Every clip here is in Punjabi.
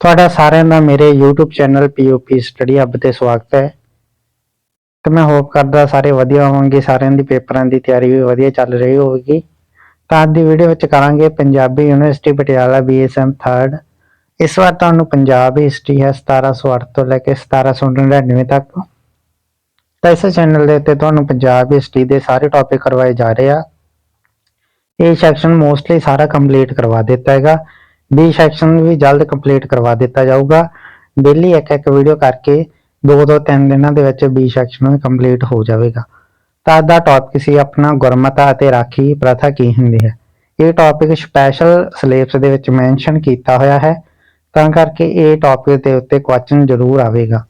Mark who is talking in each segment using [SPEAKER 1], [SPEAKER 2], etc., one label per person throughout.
[SPEAKER 1] ਤੁਹਾਡਾ ਸਾਰਿਆਂ ਦਾ ਮੇਰੇ YouTube channel POP study hub ਤੇ ਸਵਾਗਤ ਹੈ। ਤੇ ਮੈਂ ਹੋਪ ਕਰਦਾ ਸਾਰੇ ਵਧੀਆ ਹੋਵੋਗੇ, ਸਾਰਿਆਂ ਦੀ ਪੇਪਰਾਂ ਦੀ ਤਿਆਰੀ ਵੀ ਵਧੀਆ ਚੱਲ ਰਹੀ ਹੋਵੇਗੀ। ਤਾਂ ਅੱਜ ਦੀ ਵੀਡੀਓ ਵਿੱਚ ਕਰਾਂਗੇ Punjabi university Patiala BSM 3rd ਇਸ ਵਾਰ ਤੁਹਾਨੂੰ ਪੰਜਾਬ ਹਿਸਟਰੀ ਹੈ 1708 ਤੋਂ ਲੈ ਕੇ 1799 ਤੱਕ। ਤਾਂ ਇਸ ਚੈਨਲ ਦੇ ਉੱਤੇ ਤੁਹਾਨੂੰ ਪੰਜਾਬ ਹਿਸਟਰੀ ਦੇ ਸਾਰੇ ਟੌਪਿਕ ਕਰਵਾਏ ਜਾ ਰਹੇ ਆ। ਇਹ ਸੈਕਸ਼ਨ ਮੋਸਟਲੀ ਸਾਰਾ ਕੰਪਲੀਟ ਕਰਵਾ ਦਿੱਤਾ ਹੈਗਾ। ਬੀ ਸੈਕਸ਼ਨ ਵੀ ਜਲਦ ਕੰਪਲੀਟ ਕਰਵਾ ਦਿੱਤਾ ਜਾਊਗਾ। ਡੇਲੀ ਇੱਕ ਇੱਕ ਵੀਡੀਓ ਕਰਕੇ ਦੋ ਤੋਂ ਤਿੰਨ ਦਿਨਾਂ ਦੇ ਵਿੱਚ ਬੀ ਸੈਕਸ਼ਨ ਵੀ ਕੰਪਲੀਟ ਹੋ ਜਾਵੇਗਾ। ਤਾਂ ਅੱਜ ਦਾ ਟੌਪਿਕ ਸੀ ਆਪਣਾ ਗੁਰਮਤਾ ਅਤੇ ਰਾਖੀ ਪ੍ਰਥਾ ਕੀ ਹੁੰਦੀ ਹੈ। ਇਹ ਟੌਪਿਕ ਸਪੈਸ਼ਲ ਸਿਲੇਬਸ ਦੇ ਵਿੱਚ ਮੈਂਸ਼ਨ ਕੀਤਾ ਹੋਇਆ ਹੈ। ਤਾਂ ਕਰਕੇ ਇਹ ਟੌਪਿਕ ਦੇ ਉੱਤੇ ਕੁਐਸਚਨ ਜ਼ਰੂਰ ਆਵੇਗਾ।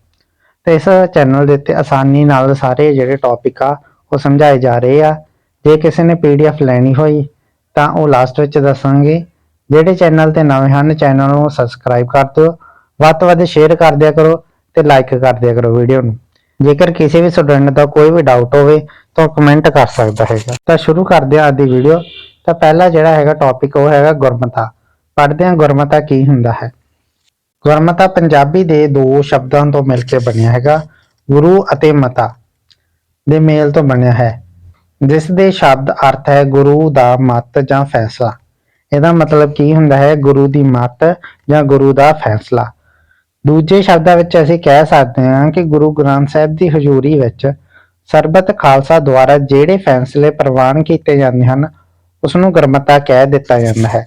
[SPEAKER 1] ਤੇ ਇਸ ਚੈਨਲ ਦੇ ਉੱਤੇ ਆਸਾਨੀ ਨਾਲ ਸਾਰੇ ਜਿਹੜੇ ਟੌਪਿਕ ਆ, ਉਹ ਸਮਝਾਏ ਜਾ ਰਹੇ ਆ। ਜੇ ਕਿਸੇ ਨੇ ਪੀਡੀਐਫ ਲੈਣੀ ਹੋਈ, ਤਾਂ ਉਹ ਲਾਸਟ ਵਿੱਚ ਦੱਸਾਂਗੇ। ਜਿਹੜੇ ਚੈਨਲ ਤੇ ਨਵੇਂ ਹਨ, ਚੈਨਲ ਨੂੰ ਸਬਸਕ੍ਰਾਈਬ ਕਰ ਦਿਓ। ਵੱਧ ਤੋਂ ਵੱਧ ਸ਼ੇਅਰ ਕਰ ਦਿਆ ਕਰੋ ਤੇ ਲਾਈਕ ਕਰ ਦਿਆ ਕਰੋ ਵੀਡੀਓ ਨੂੰ। ਜੇਕਰ ਕਿਸੇ ਵੀ ਸਟੂਡੈਂਟ ਦਾ ਕੋਈ ਵੀ ਡਾਊਟ ਹੋਵੇ, ਤਾਂ ਕਮੈਂਟ ਕਰ ਸਕਦਾ ਹੈਗਾ। ਤਾਂ ਸ਼ੁਰੂ ਕਰਦੇ ਹਾਂ ਅੱਜ ਦੀ ਵੀਡੀਓ ਤਾਂ ਪਹਿਲਾ ਜਿਹੜਾ ਹੈਗਾ ਟੌਪਿਕ ਉਹ ਹੈਗਾ ਗੁਰਮਤਾ। ਪੜ੍ਹਦੇ ਹਾਂ ਗੁਰਮਤਾ ਕੀ ਹੁੰਦਾ ਹੈ। ਗੁਰਮਤਾ ਪੰਜਾਬੀ ਦੇ ਦੋ ਸ਼ਬਦਾਂ ਤੋਂ ਮਿਲ ਕੇ ਬਣਿਆ ਹੈਗਾ। ਗੁਰੂ ਅਤੇ ਮਤਾ ਦੇ ਮੇਲ ਤੋਂ ਬਣਿਆ ਹੈ। ਜਿਸ ਦੇ ਸ਼ਬਦ ਅਰਥ ਹੈ ਗੁਰੂ ਦਾ ਮਤ ਜਾਂ ਫੈਸਲਾ। ਇਹਦਾ ਮਤਲਬ ਕੀ ਹੁੰਦਾ ਹੈ, ਗੁਰੂ ਦੀ ਮੱਤ ਜਾਂ ਗੁਰੂ ਦਾ ਫੈਸਲਾ। ਦੂਜੇ ਸ਼ਬਦਾਂ ਵਿੱਚ ਅਸੀਂ ਕਹਿ ਸਕਦੇ ਹਾਂ ਕਿ ਗੁਰੂ ਗ੍ਰੰਥ ਸਾਹਿਬ ਦੀ ਹਜ਼ੂਰੀ ਵਿੱਚ ਸਰਬਤ ਖਾਲਸਾ ਦੁਆਰਾ ਜਿਹੜੇ ਫੈਸਲੇ ਪ੍ਰਵਾਨ ਕੀਤੇ ਜਾਂਦੇ ਹਨ ਉਸ ਨੂੰ ਗੁਰਮਤਾ ਕਹਿ ਦਿੱਤਾ ਜਾਂਦਾ ਹੈ।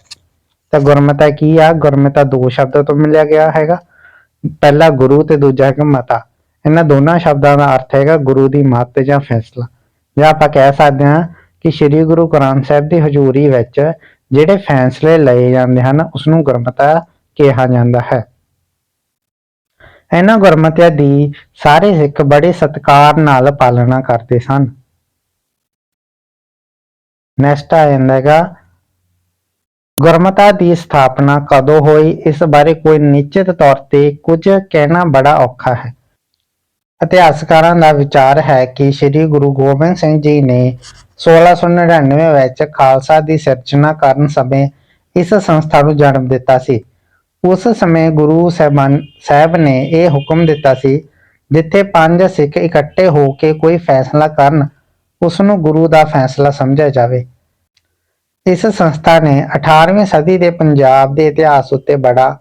[SPEAKER 1] ਤਾਂ ਗੁਰਮਤਾ ਕੀ ਆ? ਗੁਰਮਤਾ ਦੋ ਸ਼ਬਦਾਂ ਤੋਂ ਮਿਲਿਆ ਗਿਆ ਹੈਗਾ। ਪਹਿਲਾ ਗੁਰੂ ਤੇ ਦੂਜਾ ਹੈਗਾ ਮਤਾ। ਇਹਨਾਂ ਦੋਨਾਂ ਸ਼ਬਦਾਂ ਦਾ ਅਰਥ ਹੈਗਾ ਗੁਰੂ ਦੀ ਮੱਤ ਜਾਂ ਫੈਸਲਾ। ਜਾਂ ਆਪਾਂ ਕਹਿ ਸਕਦੇ ਹਾਂ ਕਿ ਸ੍ਰੀ ਗੁਰੂ ਗ੍ਰੰਥ ਸਾਹਿਬ ਦੀ ਹਜ਼ੂਰੀ ਵਿੱਚ ਜਿਹੜੇ ਫੈਸਲੇ ਲਏ ਜਾਂਦੇ ਹਨ ਉਸ ਨੂੰ ਗੁਰਮਤਾ ਕਿਹਾ ਜਾਂਦਾ ਹੈ। ਇਹਨਾਂ ਗੁਰਮਤਿਆਂ ਦੀ ਸਾਰੇ ਸਿੱਖ ਬੜੇ ਸਤਿਕਾਰ ਨਾਲ ਪਾਲਣਾ ਕਰਦੇ ਸਨ। ਨੈਕਸਟ ਆ ਜਾਂਦਾ ਹੈਗਾ। ਗੁਰਮਤਾ ਦੀ ਸਥਾਪਨਾ ਕਦੋਂ ਹੋਈ, ਇਸ ਬਾਰੇ ਕੋਈ ਨਿਸ਼ਚਿਤ ਤੌਰ ਤੇ ਕੁਝ ਕਹਿਣਾ ਬੜਾ ਔਖਾ ਹੈ। ਇਤਿਹਾਸਕਾਰਾਂ ਦਾ ਵਿਚਾਰ ਹੈ ਕਿ ਸ੍ਰੀ ਗੁਰੂ ਗੋਬਿੰਦ ਸਿੰਘ ਜੀ ਨੇ 1699 ਵਿੱਚ ਖਾਲਸਾ ਦੀ ਸਿਰਜਣਾ ਕਰਨ ਸਮੇਂ ਇਸ ਸੰਸਥਾ ਨੂੰ ਜਨਮ ਦਿੱਤਾ ਸੀ। ਉਸ ਸਮੇਂ ਗੁਰੂ ਸਾਹਿਬਾਨ ਸਾਹਿਬ ਨੇ ਇਹ ਹੁਕਮ ਦਿੱਤਾ ਸੀ, ਜਿੱਥੇ ਪੰਜ ਸਿੱਖ ਇਕੱਠੇ ਹੋ ਕੇ ਕੋਈ ਫੈਸਲਾ ਕਰਨ ਉਸ ਨੂੰ ਗੁਰੂ ਦਾ ਫੈਸਲਾ ਸਮਝਿਆ ਜਾਵੇ। ਇਸ ਸੰਸਥਾ ਨੇ 18ਵੀਂ ਸਦੀ ਦੇ ਪੰਜਾਬ ਦੇ ਇਤਿਹਾਸ ਉੱਤੇ ਬੜਾ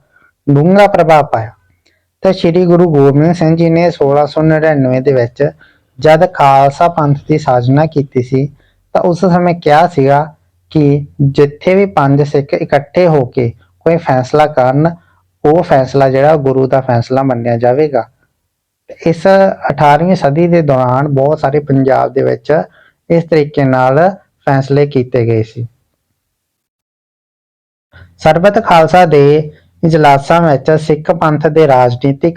[SPEAKER 1] ਡੂੰਘਾ ਪ੍ਰਭਾਵ ਪਾਇਆ। ਤੇ ਸ੍ਰੀ ਗੁਰੂ ਗੋਬਿੰਦ ਸਿੰਘ ਜੀ ਨੇ 1699 ਦੇ ਵਿੱਚ ਜਦ ਖਾਲਸਾ ਪੰਥ ਦੀ ਸਾਜਨਾ ਕੀਤੀ ਸੀ ਤਾਂ ਉਸ ਸਮੇਂ ਕਿਹਾ ਸੀਗਾ ਕਿ ਜਿੱਥੇ ਵੀ ਪੰਜ ਸਿੱਖ ਇਕੱਠੇ ਹੋ ਕੇ ਕੋਈ ਫੈਸਲਾ ਕਰਨ, ਉਹ ਫੈਸਲਾ ਜਿਹੜਾ ਗੁਰੂ ਦਾ ਫੈਸਲਾ ਮੰਨਿਆ ਜਾਵੇਗਾ। ਇਸ 18ਵੀਂ ਸਦੀ ਦੇ ਦੌਰਾਨ ਬਹੁਤ ਸਾਰੇ ਪੰਜਾਬ ਦੇ ਵਿੱਚ ਇਸ ਤਰੀਕੇ ਨਾਲ ਫੈਸਲੇ ਕੀਤੇ ਗਏ ਸੀ। ਸਰਬਤ ਖਾਲਸਾ ਦੇ ਇਜਲਾਸਾਂ ਵਿੱਚ ਸਿੱਖ ਪੰਥ ਦੇ ਰਾਜਨੀਤਿਕ,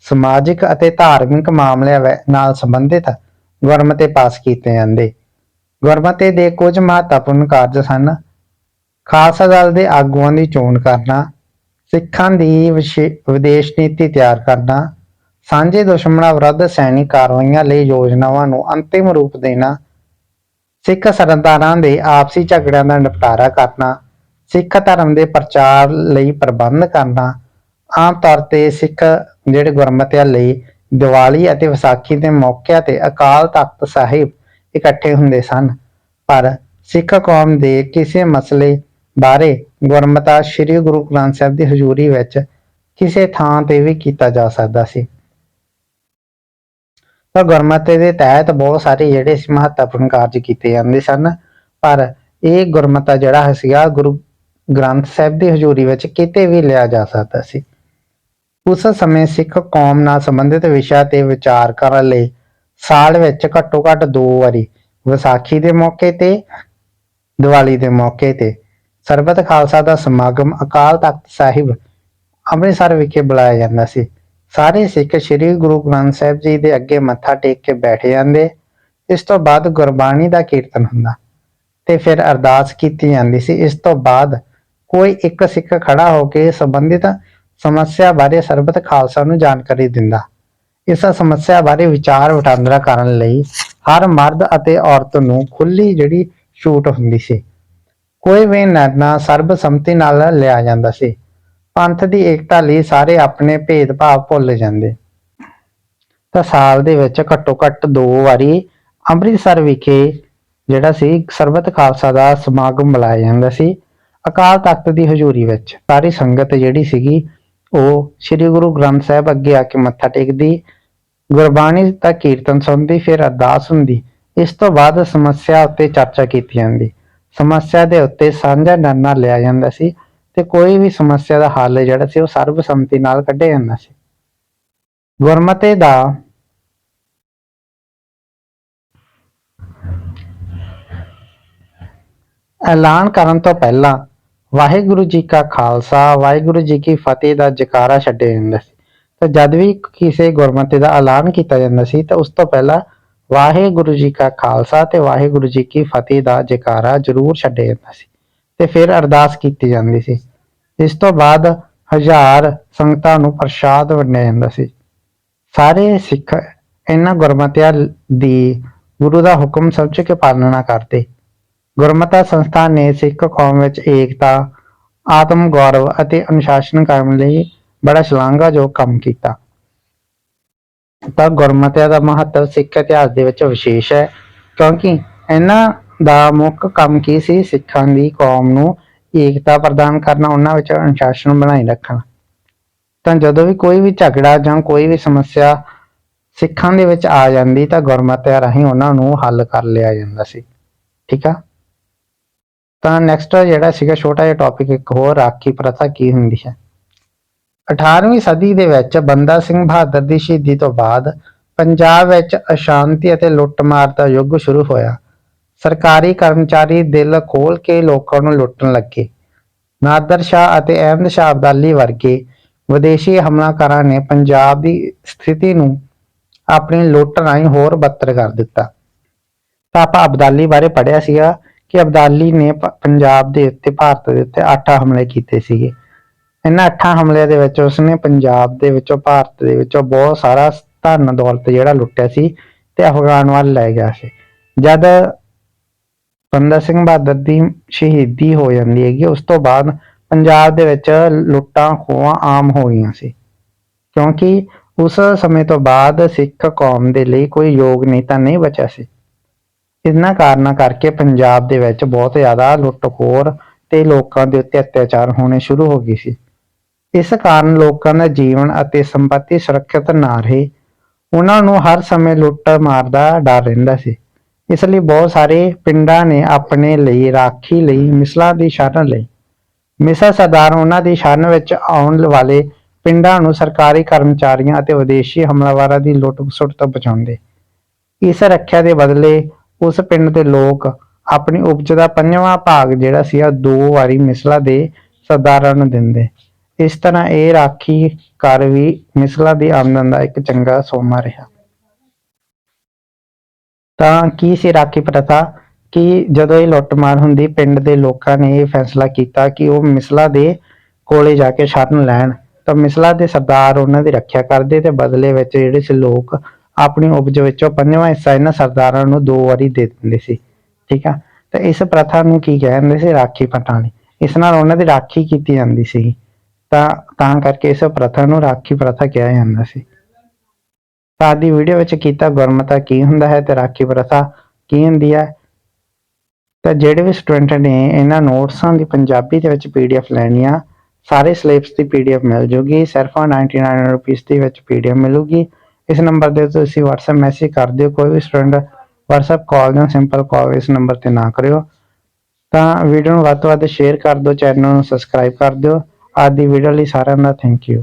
[SPEAKER 1] ਸਮਾਜਿਕ ਅਤੇ ਧਾਰਮਿਕ ਮਾਮਲਿਆਂ ਵੈ- ਨਾਲ ਸੰਬੰਧਿਤ ਗੁਰਮਤੇ ਪਾਸ ਕੀਤੇ ਜਾਂਦੇ। ਗੁਰਮਤੇ ਦੇ ਕੁਝ ਮਹੱਤਵਪੂਰਨ ਕਾਰਜ ਸਨ। ਖਾਲਸਾ ਦਲ ਦੇ ਆਗੂਆਂ ਦੀ ਚੋਣ ਕਰਨਾ, ਸਿੱਖਾਂ ਦੀ ਵਿਸ਼ੇ- ਵਿਦੇਸ਼ ਨੀਤੀ ਤਿਆਰ ਕਰਨਾ, ਸਾਂਝੇ ਦੁਸ਼ਮਣਾਂ ਵਿਰੁੱਧ ਸੈਨਿਕ ਕਾਰਵਾਈਆਂ ਲਈ ਯੋਜਨਾਵਾਂ ਨੂੰ ਅੰਤਿਮ ਰੂਪ ਦੇਣਾ, ਸਿੱਖ ਸਰਦਾਰਾਂ ਦੇ ਆਪਸੀ ਝਗੜਿਆਂ ਦਾ ਨਿਪਟਾਰਾ ਕਰਨਾ, ਸਿੱਖ ਧਰਮ ਦੇ ਪ੍ਰਚਾਰ ਲਈ ਪ੍ਰਬੰਧ ਕਰਨਾ, ਆਮ ਤੌਰ ਤੇ ਸਿੱਖ ਜਿਹੜੇ ਗੁਰਮਤਿਆਂ ਲਈ ਦੀਵਾਲੀ ਅਤੇ ਵਿਸਾਖੀ ਦੇ ਮੌਕਿਆਂ ਤੇ ਅਕਾਲ ਤਖਤ ਸਾਹਿਬ ਇਕੱਠੇ ਹੁੰਦੇ ਸਨ। ਪਰ ਸਿੱਖ ਕੌਮ ਦੇ ਕਿਸੇ ਮਸਲੇ ਬਾਰੇ ਗੁਰਮਤਾ ਸ੍ਰੀ ਗੁਰੂ ਗ੍ਰੰਥ ਸਾਹਿਬ ਦੀ ਹਜ਼ੂਰੀ ਵਿੱਚ ਕਿਸੇ ਥਾਂ ਤੇ ਵੀ ਕੀਤਾ ਜਾ ਸਕਦਾ ਸੀ। ਤਾਂ ਗੁਰਮਤੇ ਦੇ ਤਹਿਤ ਬਹੁਤ ਸਾਰੇ ਜਿਹੜੇ ਸੀ ਮਹੱਤਵਪੂਰਨ ਕਾਰਜ ਕੀਤੇ ਜਾਂਦੇ ਸਨ। ਪਰ ਇਹ ਗੁਰਮਤਾ ਜਿਹੜਾ ਸੀਗਾ, ਗੁਰੂ ਗ੍ਰੰਥ ਸਾਹਿਬ ਦੀ ਹਜ਼ੂਰੀ ਵਿੱਚ ਕਿਤੇ ਵੀ ਲਿਆ ਜਾ ਸਕਦਾ ਸੀ। ਉਸ ਸਮੇਂ ਸਿੱਖ ਕੌਮ ਨਾਲ ਸੰਬੰਧਿਤ ਵਿਸ਼ਾ ਤੇ ਵਿਚਾਰ ਕਰਨ ਲਈ ਸਾਲ ਵਿੱਚ ਘੱਟੋ ਘੱਟ ਦੋ ਵਾਰੀ, ਵਿਸਾਖੀ ਦੇ ਮੌਕੇ ਤੇ, ਦੀਵਾਲੀ ਦੇ ਮੌਕੇ ਤੇ। ਸਰਬਤ ਖਾਲਸਾ ਦਾ ਸਮਾਗਮ ਅਕਾਲ ਤਖਤ ਸਾਹਿਬ ਅੰਮ੍ਰਿਤਸਰ ਵਿਖੇ ਬੁਲਾਇਆ ਜਾਂਦਾ ਸੀ। ਸਾਰੇ ਸਿੱਖ ਸ੍ਰੀ ਗੁਰੂ ਗ੍ਰੰਥ ਸਾਹਿਬ ਜੀ ਦੇ ਅੱਗੇ ਮੱਥਾ ਟੇਕ ਕੇ ਬੈਠ ਜਾਂਦੇ। ਇਸ ਤੋਂ ਬਾਅਦ ਗੁਰਬਾਣੀ ਦਾ ਕੀਰਤਨ ਹੁੰਦਾ ਤੇ ਫਿਰ ਅਰਦਾਸ ਕੀਤੀ ਜਾਂਦੀ ਸੀ। ਇਸ ਤੋਂ ਬਾਅਦ ਕੋਈ ਇੱਕ ਸਿੱਖ ਖੜਾ ਹੋ ਕੇ ਸੰਬੰਧਿਤ ਸਮੱਸਿਆ ਬਾਰੇ ਸਰਬਤ ਖਾਲਸਾ ਨੂੰ ਜਾਣਕਾਰੀ ਦਿੰਦਾ। ਇਸ ਸਮੱਸਿਆ ਬਾਰੇ ਵਿਚਾਰ ਵਟਾਂਦਰਾ ਕਰਨ ਲਈ ਹਰ ਮਰਦ ਅਤੇ ਔਰਤ ਨੂੰ ਖੁੱਲੀ ਜਿਹੜੀ ਛੂਟ ਹੁੰਦੀ ਸੀ। ਕੋਈ ਵੀ ਨਿਰਣਾ ਸਰਬਸੰਮਤੀ ਨਾਲ ਲਿਆ ਜਾਂਦਾ ਸੀ। ਪੰਥ ਦੀ ਏਕਤਾ ਲਈ ਸਾਰੇ ਆਪਣੇ ਭੇਦਭਾਵ ਭੁੱਲ ਜਾਂਦੇ। ਤਾਂ ਸਾਲ ਦੇ ਵਿੱਚ ਘੱਟੋ ਘੱਟ ਦੋ ਵਾਰੀ ਅੰਮ੍ਰਿਤਸਰ ਵਿਖੇ ਜਿਹੜਾ ਸੀ ਸਰਬਤ ਖਾਲਸਾ ਦਾ ਸਮਾਗਮ ਬੁਲਾਇਆ ਜਾਂਦਾ ਸੀ ਅਕਾਲ ਤਖਤ ਦੀ ਹਜ਼ੂਰੀ ਵਿੱਚ। ਸਾਰੀ ਸੰਗਤ ਜਿਹੜੀ ਸੀਗੀ, ਉਹ ਸ੍ਰੀ ਗੁਰੂ ਗ੍ਰੰਥ ਸਾਹਿਬ ਅੱਗੇ ਆ ਕੇ ਮੱਥਾ ਟੇਕਦੀ ਗੁਰਬਾਣੀ ਦਾ ਕੀਰਤਨ ਸੁਣਦੀ, ਫਿਰ ਅਰਦਾਸ ਹੁੰਦੀ। ਇਸ ਤੋਂ ਬਾਅਦ ਸਮੱਸਿਆ ਉੱਤੇ ਚਰਚਾ ਕੀਤੀ ਜਾਂਦੀ। ਸਮੱਸਿਆ ਦੇ ਉੱਤੇ ਸਾਂਝਾ ਨਿਰਣਾ ਲਿਆ ਜਾਂਦਾ ਸੀ ਤੇ ਕੋਈ ਵੀ ਸਮੱਸਿਆ ਦਾ ਹੱਲ ਜਿਹੜਾ ਸੀ ਉਹ ਸਰਬਸੰਮਤੀ ਨਾਲ ਕੱਢਿਆ ਜਾਂਦਾ ਸੀ। ਗੁਰਮਤੇ ਦਾ ਐਲਾਨ ਕਰਨ ਤੋਂ ਪਹਿਲਾਂ ਵਾਹਿਗੁਰੂ ਜੀ ਕਾ ਖਾਲਸਾ, ਵਾਹਿਗੁਰੂ ਜੀ ਕੀ ਫਤਿਹ ਦਾ ਜਕਾਰਾ ਛੱਡਿਆ ਜਾਂਦਾ ਸੀ। ਤਾਂ ਜਦ ਵੀ ਕਿਸੇ ਗੁਰਮਤਿ ਦਾ ਐਲਾਨ ਕੀਤਾ ਜਾਂਦਾ ਸੀ ਤਾਂ ਉਸ ਤੋਂ ਪਹਿਲਾਂ ਵਾਹਿਗੁਰੂ ਜੀ ਕਾ ਖਾਲਸਾ ਤੇ ਵਾਹਿਗੁਰੂ ਜੀ ਕੀ ਫਤਿਹ ਦਾ ਜਕਾਰਾ ਜ਼ਰੂਰ ਛੱਡਿਆ ਜਾਂਦਾ ਸੀ ਤੇ ਫਿਰ ਅਰਦਾਸ ਕੀਤੀ ਜਾਂਦੀ ਸੀ। ਇਸ ਤੋਂ ਬਾਅਦ ਹਜ਼ਾਰ ਸੰਗਤਾਂ ਨੂੰ ਪ੍ਰਸ਼ਾਦ ਵੰਡਿਆ ਜਾਂਦਾ ਸੀ। ਸਾਰੇ ਸਿੱਖ ਇਹਨਾਂ ਗੁਰਮਤਿਆਂ ਦੀ ਗੁਰੂ ਦਾ ਹੁਕਮ ਸਮਝ ਕੇ ਪਾਲਣਾ ਕਰਦੇ। ਗੁਰਮਤਾ ਸੰਸਥਾ ਨੇ ਸਿੱਖ ਕੌਮ ਵਿੱਚ ਏਕਤਾ, ਆਤਮ ਗੌਰਵ ਅਤੇ ਅਨੁਸ਼ਾਸਨ ਕਰਨ ਲਈ ਬੜਾ ਸ਼ਲਾਘਾਯੋਗ ਕੰਮ ਕੀਤਾ। ਤਾਂ ਗੁਰਮਤਿਆ ਦਾ ਮਹੱਤਵ ਸਿੱਖ ਇਤਿਹਾਸ ਦੇ ਵਿੱਚ ਵਿਸ਼ੇਸ਼ ਹੈ, ਕਿਉਂਕਿ ਇਹਨਾਂ ਦਾ ਮੁੱਖ ਕੰਮ ਕੀ ਸੀ? ਸਿੱਖਾਂ ਦੀ ਕੌਮ ਨੂੰ ਏਕਤਾ ਪ੍ਰਦਾਨ ਕਰਨਾ, ਉਹਨਾਂ ਵਿੱਚ ਅਨੁਸ਼ਾਸਨ ਬਣਾਈ ਰੱਖਣਾ। ਤਾਂ ਜਦੋਂ ਵੀ ਕੋਈ ਵੀ ਝਗੜਾ ਜਾਂ ਕੋਈ ਵੀ ਸਮੱਸਿਆ ਸਿੱਖਾਂ ਦੇ ਵਿੱਚ ਆ ਜਾਂਦੀ, ਤਾਂ ਗੁਰਮਤਿਆਂ ਰਾਹੀਂ ਉਹਨਾਂ ਨੂੰ ਹੱਲ ਕਰ ਲਿਆ ਜਾਂਦਾ ਸੀ। ਠੀਕ ਆ? ਤਾਂ ਨੈਕਸਟ ਜਿਹੜਾ ਸੀਗਾ, ਛੋਟਾ ਜਿਹਾ ਟੌਪਿਕ ਇੱਕ ਹੋਰ, ਰਾਖੀ ਪ੍ਰਥਾ ਕੀ ਹੁੰਦੀ ਹੈ? 18ਵੀਂ ਸਦੀ ਦੇ ਵਿੱਚ ਬੰਦਾ ਸਿੰਘ ਬਹਾਦਰ ਦੀ ਸ਼ਹੀਦੀ ਤੋਂ ਬਾਅਦ ਪੰਜਾਬ ਵਿੱਚ ਅਸ਼ਾਂਤੀ ਅਤੇ ਲੁੱਟਮਾਰ ਦਾ ਯੁੱਗ ਸ਼ੁਰੂ ਹੋਇਆ। ਸਰਕਾਰੀ ਕਰਮਚਾਰੀ ਦਿਲ ਖੋਲ ਕੇ ਲੋਕਾਂ ਨੂੰ ਲੁੱਟਣ ਲੱਗੇ। ਨਾਦਰ ਸ਼ਾਹ ਅਤੇ ਅਹਿਮਦ ਸ਼ਾਹ ਅਬਦਾਲੀ ਵਰਗੇ ਵਿਦੇਸ਼ੀ ਹਮਲਾਕਾਰਾਂ ਨੇ ਪੰਜਾਬ ਦੀ ਸਥਿਤੀ ਨੂੰ ਆਪਣੀ ਲੁੱਟ ਰਾਹੀਂ ਹੋਰ ਬੱਤਰ ਕਰ ਦਿੱਤਾ। ਤਾਂ ਆਪਾਂ ਅਬਦਾਲੀ ਬਾਰੇ ਪੜ੍ਹਿਆ ਸੀਗਾ ਕਿ ਅਬਦਾਲੀ ਨੇ ਪੰਜਾਬ ਦੇ ਉੱਤੇ, ਭਾਰਤ ਦੇ ਉੱਤੇ 8 ਹਮਲੇ ਕੀਤੇ ਸੀਗੇ। ਇਹਨਾਂ ਅੱਠਾਂ ਹਮਲਿਆਂ ਦੇ ਵਿੱਚ ਉਸਨੇ ਪੰਜਾਬ ਦੇ ਵਿੱਚੋਂ, ਭਾਰਤ ਦੇ ਵਿੱਚੋਂ ਬਹੁਤ ਸਾਰਾ ਧਨ ਦੌਲਤ ਜਿਹੜਾ ਲੁੱਟਿਆ ਸੀ ਤੇ ਅਫਗਾਨ ਵੱਲ ਲੈ ਗਿਆ ਸੀ। ਜਦ ਬੰਦਾ ਸਿੰਘ ਬਹਾਦਰ ਦੀ ਸ਼ਹੀਦੀ ਹੋ ਜਾਂਦੀ ਹੈਗੀ, ਉਸ ਤੋਂ ਬਾਅਦ ਪੰਜਾਬ ਦੇ ਵਿੱਚ ਲੁੱਟਾਂ ਖੋਹਾਂ ਆਮ ਹੋ ਗਈਆਂ ਸੀ। ਕਿਉਂਕਿ ਉਸ ਸਮੇਂ ਤੋਂ ਬਾਅਦ ਸਿੱਖ ਕੌਮ ਦੇ ਲਈ ਕੋਈ ਯੋਗ ਨੇਤਾ ਨਹੀਂ ਬਚਿਆ ਸੀ। ਇਹਨਾਂ ਕਾਰਨਾਂ ਕਰਕੇ ਪੰਜਾਬ ਦੇ ਵਿੱਚ ਬਹੁਤ ਜ਼ਿਆਦਾ ਲੁੱਟਖੋਰ ਤੇ ਲੋਕਾਂ ਦੇ ਉੱਤੇ ਅਤਿਆਚਾਰ ਹੋਣੇ ਸ਼ੁਰੂ ਹੋ ਗਏ ਸੀ। ਇਸ ਕਾਰਨ ਲੋਕਾਂ ਦਾ ਜੀਵਨ ਅਤੇ ਸੰਪਤੀ ਸੁਰੱਖਿਅਤ ਨਾ ਰਹੇ। ਉਹਨਾਂ ਨੂੰ ਹਰ ਸਮੇਂ ਲੁੱਟ ਮਾਰ ਦਾ ਡਰ ਰਹਿੰਦਾ ਸੀ। ਇਸ ਲਈ ਬਹੁਤ ਸਾਰੇ ਪਿੰਡਾਂ ਨੇ ਆਪਣੇ ਲਈ ਰਾਖੀ ਲਈ ਮਿਸਲਾਂ ਦੀ ਸ਼ਰਨ ਲਈ। ਮਿਸਲ ਸਰਦਾਰ ਉਹਨਾਂ ਦੀ ਸ਼ਰਨ ਵਿੱਚ ਆਉਣ ਵਾਲੇ ਪਿੰਡਾਂ ਨੂੰ ਸਰਕਾਰੀ ਕਰਮਚਾਰੀਆਂ ਅਤੇ ਵਿਦੇਸ਼ੀ ਹਮਲਾਵਰਾਂ ਦੀ ਲੁੱਟ-ਖਸੁੱਟ ਤੋਂ ਬਚਾਉਂਦੇ। ਇਸ ਰੱਖਿਆ ਦੇ ਬਦਲੇ ਉਸ ਪਿੰਡ ਦੇ ਲੋਕ ਆਪਣੀ ਉਪਜ ਦਾ ਪੰਜਵਾਂ ਭਾਗ ਜਿਹੜਾ ਸੀ ਉਹ ਦੋ ਵਾਰੀ ਮਿਸਲਾ ਦੇ ਸਰਦਾਰਾਂ ਨੂੰ ਦਿੰਦੇ। ਇਸ ਤਰ੍ਹਾਂ ਇਹ ਰਾਖੀ ਕਰ ਵੀ ਮਿਸਲਾ ਦੀ ਆਮਦਨ ਦਾ ਇੱਕ ਚੰਗਾ ਸੋਮਾ ਰਿਹਾ। ਤਾਂ ਕੀ ਸੀ ਰਾਖੀ ਪ੍ਰਥਾ? ਕਿ ਜਦੋਂ ਇਹ ਲੁੱਟਮਾਰ ਹੁੰਦੀ, ਪਿੰਡ ਦੇ ਲੋਕਾਂ ਨੇ ਇਹ ਫੈਸਲਾ ਕੀਤਾ ਕਿ ਉਹ ਮਿਸਲਾ ਦੇ ਕੋਲੇ ਜਾ ਕੇ ਸ਼ਰਨ ਲੈਣ। ਤਾਂ ਮਿਸਲਾ ਦੇ ਸਰਦਾਰ ਉਹਨਾਂ ਦੀ ਰੱਖਿਆ ਕਰਦੇ ਤੇ ਬਦਲੇ ਵਿੱਚ ਜਿਹੜੇ ਸੀ ਲੋਕ ਆਪਣੀ ਉਪਜ ਵਿੱਚੋਂ ਪੰਜਵਾਂ ਹਿੱਸਾ ਇਹਨਾਂ ਸਰਦਾਰਾਂ ਨੂੰ ਦੋ ਵਾਰੀ ਦੇ ਦਿੰਦੇ ਸੀ। ਠੀਕ ਆ? ਤਾਂ ਇਸ ਪ੍ਰਥਾ ਨੂੰ ਕੀ ਕਹਿੰਦੇ ਸੀ? ਰਾਖੀ ਪਟਾਣੀ ਇਸ ਨਾਲ ਉਹਨਾਂ ਦੀ ਰਾਖੀ ਕੀਤੀ ਜਾਂਦੀ ਸੀ ਤਾਂ ਤਾਂ ਕਰਕੇ ਇਸ ਪ੍ਰਥਾ ਨੂੰ ਰਾਖੀ ਪ੍ਰਥਾ ਕਿਹਾ ਜਾਂਦਾ ਸੀ। ਤਾਂ ਅੱਜ ਦੀ ਵੀਡੀਓ ਵਿੱਚ ਕੀਤਾ ਗੁਰਮਤਾ ਕੀ ਹੁੰਦਾ ਹੈ ਤੇ ਰਾਖੀ ਪ੍ਰਥਾ ਕੀ ਹੁੰਦੀ ਹੈ? ਤਾਂ ਜਿਹੜੇ ਵੀ ਸਟੂਡੈਂਟ ਨੇ ਇਹਨਾਂ ਨੋਟਸਾਂ ਦੀ ਪੰਜਾਬੀ ਦੇ ਵਿੱਚ ਪੀਡੀਐਫ ਲੈਣੀ ਆ ਸਾਰੇ ਸਿਲੇਬਸ ਦੀ ਪੀਡੀਐਫ ਮਿਲ ਜੂਗੀ, ਸਿਰਫ 99 ਰੁਪਏ ਦੀ ਵਿੱਚ ਪੀਡੀਐਫ ਮਿਲੂਗੀ। ਇਸ ਨੰਬਰ ਦੇ ਉੱਤੇ ਤੁਸੀਂ WhatsApp ਮੈਸੇਜ ਕਰ ਦਿਓ, ਕੋਈ ਵੀ ਸਟੂਡੈਂਟ WhatsApp ਕਾਲ ਜਾਂ ਸਿੰਪਲ ਕਾਲ ਇਸ ਨੰਬਰ ਤੇ ਨਾ ਕਰਿਓ। ਤਾਂ ਵੀਡੀਓ ਨੂੰ ਵੱਧ ਤੋਂ ਵੱਧ ਸ਼ੇਅਰ ਕਰ ਦਿਓ ਚੈਨਲ ਨੂੰ ਸਬਸਕ੍ਰਾਈਬ ਕਰ ਦਿਓ। ਅੱਜ ਦੀ ਵੀਡੀਓ ਲਈ ਸਾਰਿਆਂ ਦਾ ਥੈਂਕ ਯੂ